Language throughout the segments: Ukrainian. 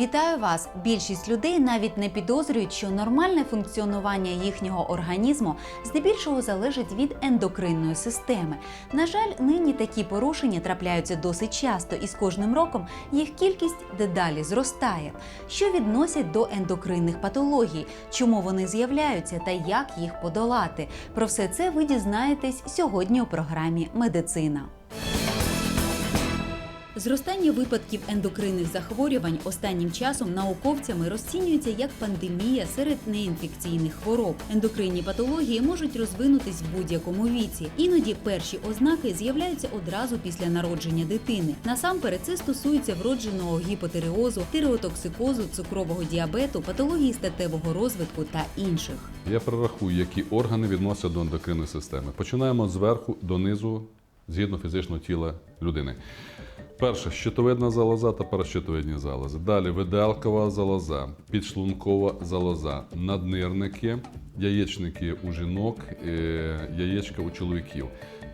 Вітаю вас! Більшість людей навіть не підозрюють, що нормальне функціонування їхнього організму здебільшого залежить від ендокринної системи. На жаль, нині такі порушення трапляються досить часто, і з кожним роком їх кількість дедалі зростає. Що відносять до ендокринних патологій, чому вони з'являються та як їх подолати? Про все це ви дізнаєтесь сьогодні у програмі Медицина. Зростання випадків ендокринних захворювань останнім часом науковцями розцінюється як пандемія серед неінфекційних хвороб. Ендокринні патології можуть розвинутись в будь-якому віці. Іноді перші ознаки з'являються одразу після народження дитини. Насамперед це стосується вродженого гіпотереозу, тиреотоксикозу, цукрового діабету, патології статевого розвитку та інших. Я перерахую, які органи відносяться до ендокринної системи. Починаємо зверху донизу, згідно фізичного тіла людини. Перше щитовидна залоза та паращитовидні залози. Далі виделкова залоза, підшлункова залоза, наднирники, яєчники у жінок, е, яєчка у чоловіків.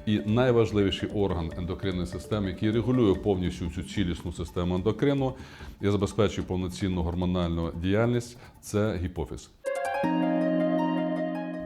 І найважливіший орган ендокринної системи, який регулює повністю цю цілісну систему ендокрину і забезпечує повноцінну гормональну діяльність, це гіпофіз.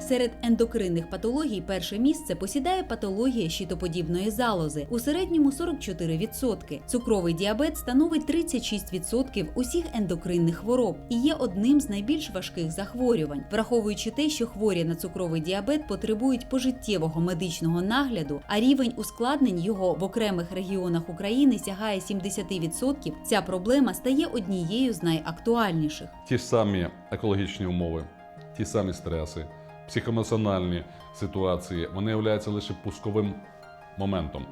Серед ендокринних патологій перше місце посідає патологія щитоподібної залози у середньому 44%. Цукровий діабет становить 36% усіх ендокринних хвороб і є одним з найбільш важких захворювань, враховуючи те, що хворі на цукровий діабет потребують пожиттєвого медичного нагляду, а рівень ускладнень його в окремих регіонах України сягає 70%, Ця проблема стає однією з найактуальніших. ті ж самі екологічні умови, ті самі стреси, психоемоціональні ситуації, вони являються лише пусковим моментом.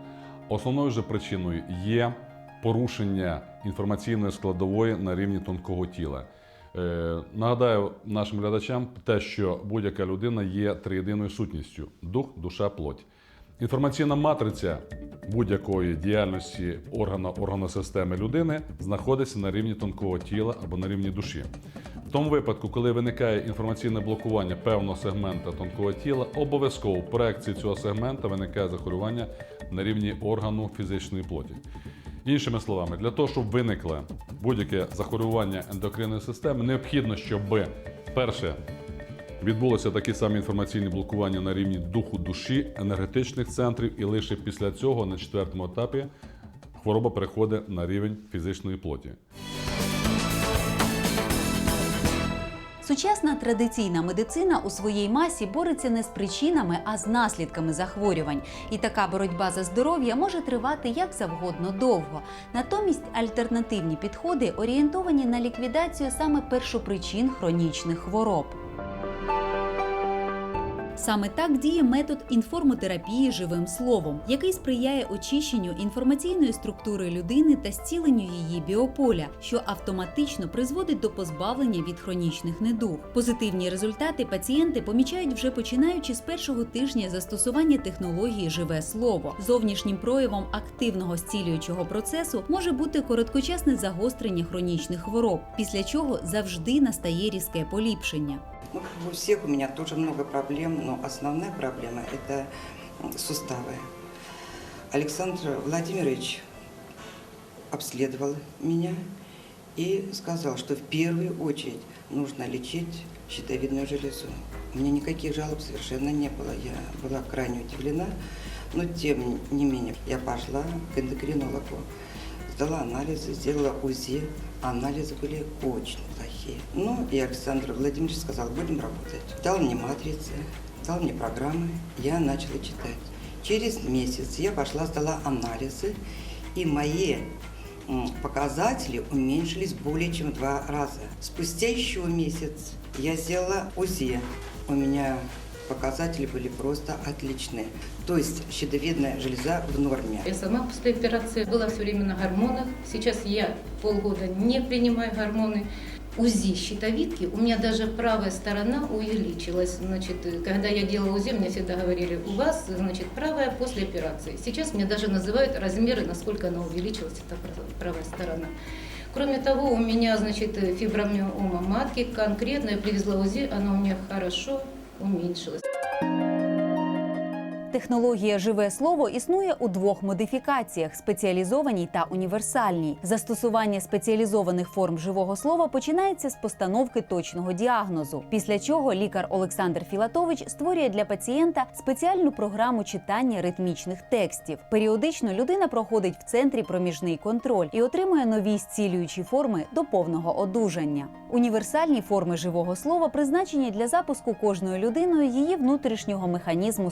Основною же причиною є порушення інформаційної складової на рівні тонкого тіла. Е, нагадаю нашим глядачам те, що будь-яка людина є триєдиною сутністю дух, душа, плоть. Інформаційна матриця будь-якої діяльності органа органосистеми людини знаходиться на рівні тонкого тіла або на рівні душі. Тому випадку, коли виникає інформаційне блокування певного сегмента тонкого тіла, обов'язково в проекції цього сегмента виникає захворювання на рівні органу фізичної плоті. Іншими словами, для того, щоб виникло будь-яке захворювання ендокринної системи, необхідно, щоб перше Відбулося такі самі інформаційні блокування на рівні духу душі, енергетичних центрів, і лише після цього, на четвертому етапі, хвороба переходить на рівень фізичної плоті. Сучасна традиційна медицина у своїй масі бореться не з причинами, а з наслідками захворювань. І така боротьба за здоров'я може тривати як завгодно довго. Натомість альтернативні підходи орієнтовані на ліквідацію саме першопричин хронічних хвороб. Саме так діє метод інформотерапії живим словом, який сприяє очищенню інформаційної структури людини та зціленню її біополя, що автоматично призводить до позбавлення від хронічних недуг. Позитивні результати пацієнти помічають вже починаючи з першого тижня застосування технології живе слово. Зовнішнім проявом активного зцілюючого процесу може бути короткочасне загострення хронічних хвороб, після чого завжди настає різке поліпшення. Ну, как у всех у меня тоже много проблем, но основная проблема – это суставы. Александр Владимирович обследовал меня и сказал, что в первую очередь нужно лечить щитовидную железу. У меня никаких жалоб совершенно не было. Я была крайне удивлена, но тем не менее я пошла к эндокринологу, сдала анализы, сделала УЗИ. Анализы были очень плохие. Ну, и Александр Владимирович сказал, будем работать. Дал мне матрицы, дал мне программы, я начала читать. Через месяц я пошла, сдала анализы, и мои показатели уменьшились более чем в два раза. Спустя еще месяц я сделала УЗИ. У меня показатели были просто отличные. То есть щитовидная железа в норме. Я сама после операции была все время на гормонах. Сейчас я полгода не принимаю гормоны. УЗИ щитовидки, у меня даже правая сторона увеличилась. Значит, когда я делала УЗИ, мне всегда говорили, у вас, значит, правая после операции. Сейчас мне даже называют размеры, насколько она увеличилась, эта прав- правая сторона. Кроме того, у меня, значит, фибромиома матки, конкретно я привезла УЗИ, она у меня хорошо уменьшилась. Технологія живе слово існує у двох модифікаціях: спеціалізованій та універсальній. Застосування спеціалізованих форм живого слова починається з постановки точного діагнозу. Після чого лікар Олександр Філатович створює для пацієнта спеціальну програму читання ритмічних текстів. Періодично людина проходить в центрі проміжний контроль і отримує нові зцілюючі форми до повного одужання. Універсальні форми живого слова призначені для запуску кожною людиною її внутрішнього механізму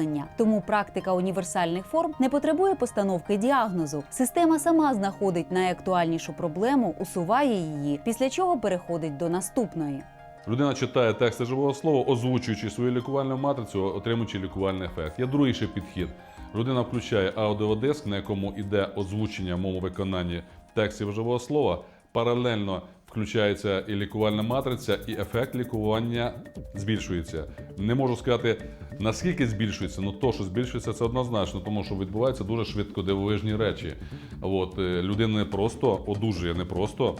самозцілення. Тому практика універсальних форм не потребує постановки діагнозу. Система сама знаходить найактуальнішу проблему, усуває її, після чого переходить до наступної. Людина читає тексти живого слова, озвучуючи свою лікувальну матрицю, отримуючи лікувальний ефект. Є другий ще підхід. Людина включає аудіодиск, на якому йде озвучення в моєму виконанні текстів живого слова. Паралельно включається і лікувальна матриця, і ефект лікування збільшується. Не можу сказати наскільки збільшується, але то, що збільшується, це однозначно, тому що відбуваються дуже швидко дивовижні речі. От е, людина не просто одужує, не просто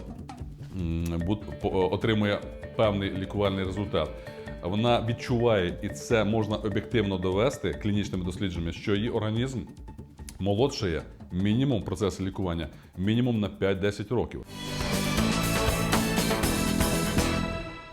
отримує певний лікувальний результат. Вона відчуває, і це можна об'єктивно довести клінічними дослідженнями, що її організм молодшає мінімум процесу лікування, мінімум на 5-10 років.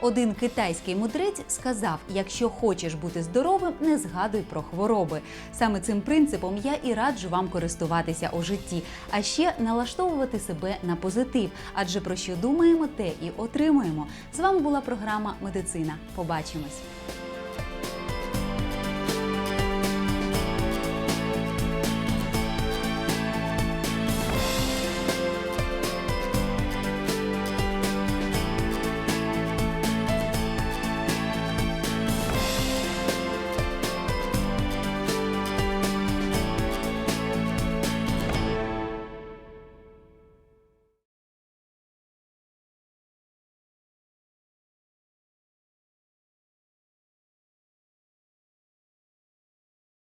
Один китайський мудрець сказав: якщо хочеш бути здоровим, не згадуй про хвороби. Саме цим принципом я і раджу вам користуватися у житті, а ще налаштовувати себе на позитив. Адже про що думаємо, те і отримуємо. З вами була програма Медицина. Побачимось.